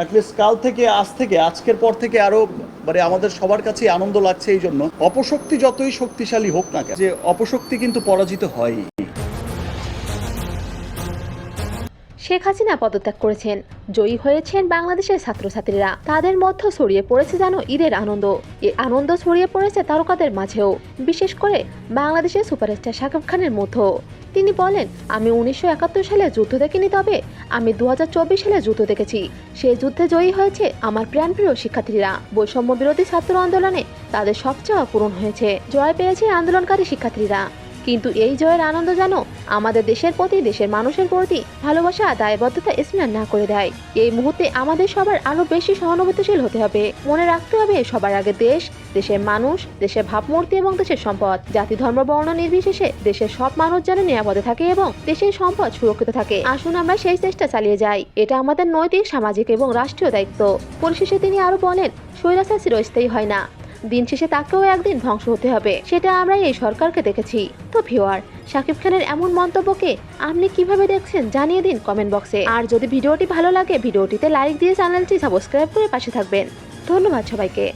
At least কাল থেকে, আজ থেকে, আজকের পর থেকে আরও মানে আমাদের সবার কাছে আনন্দ লাগছে এই জন্য। অপশক্তি যতই শক্তিশালী হোক না যে অপশক্তি কিন্তু পরাজিত হয়ই। শেখ হাসিনা পদত্যাগ করেছেন। জয়ী হয়েছেন বাংলাদেশের ছাত্রছাত্রীরা। তাদের মধ্যে ছড়িয়ে পড়েছে যেন ঈদের আনন্দ। এই আনন্দ ছড়িয়ে পড়েছে তারকাদের মাঝেও। বিশেষ করে বাংলাদেশের সুপারস্টার শাকিব খানের মধ্যেও। তিনি বলেন, আমি উনিশশো একাত্তর সালে যুদ্ধ দেখিনি, তবে আমি দু হাজার চব্বিশ সালে যুদ্ধ দেখেছি। সেই যুদ্ধে জয়ী হয়েছে আমার প্রাণপ্রিয় শিক্ষার্থীরা। বৈষম্য বিরোধী ছাত্র আন্দোলনে তাদের সব চাওয়া পূরণ হয়েছে। জয় পেয়েছে আন্দোলনকারী শিক্ষার্থীরা। কিন্তু এই জয়ের আনন্দ যেন আমাদের দেশের প্রতি, দেশের মানুষের প্রতি ভালোবাসা, দায়বদ্ধতা স্মরণ না করে দেয়। এই মুহূর্তে আমাদের সবার আরও বেশি সহানুভূতিশীল হতে হবে। মনে রাখতে হবে, সবার আগে দেশ, দেশের মানুষ, দেশের ভাবমূর্তি এবং দেশের সম্পদ। জাতি, ধর্ম, বর্ণ নির্বিশেষে দেশের সব মানুষ যেন নিরাপদে থাকে এবং দেশের সম্পদ সুরক্ষিত থাকে। আসুন আমরা সেই চেষ্টা চালিয়ে যাই। এটা আমাদের নৈতিক, সামাজিক এবং রাষ্ট্রীয় দায়িত্ব। পরিশেষে তিনি আরও বলেন, স্বৈরাচার চিরস্থায়ী হয় না। দিন শেষে তাকেও একদিন ধ্বংস হতে হবে। সেটা আমরা এই সরকারকে দেখেছি। তো ভিওয়ার শাকিব খানের এমন মন্তব্যকে আপনি কীভাবে দেখছেন জানিয়ে দিন কমেন্ট বক্সে। আর যদি ভিডিওটি ভালো লাগে, ভিডিওটিতে লাইক দিয়ে চ্যানেলটি সাবস্ক্রাইব করে পাশে থাকবেন। ধন্যবাদ সবাইকে।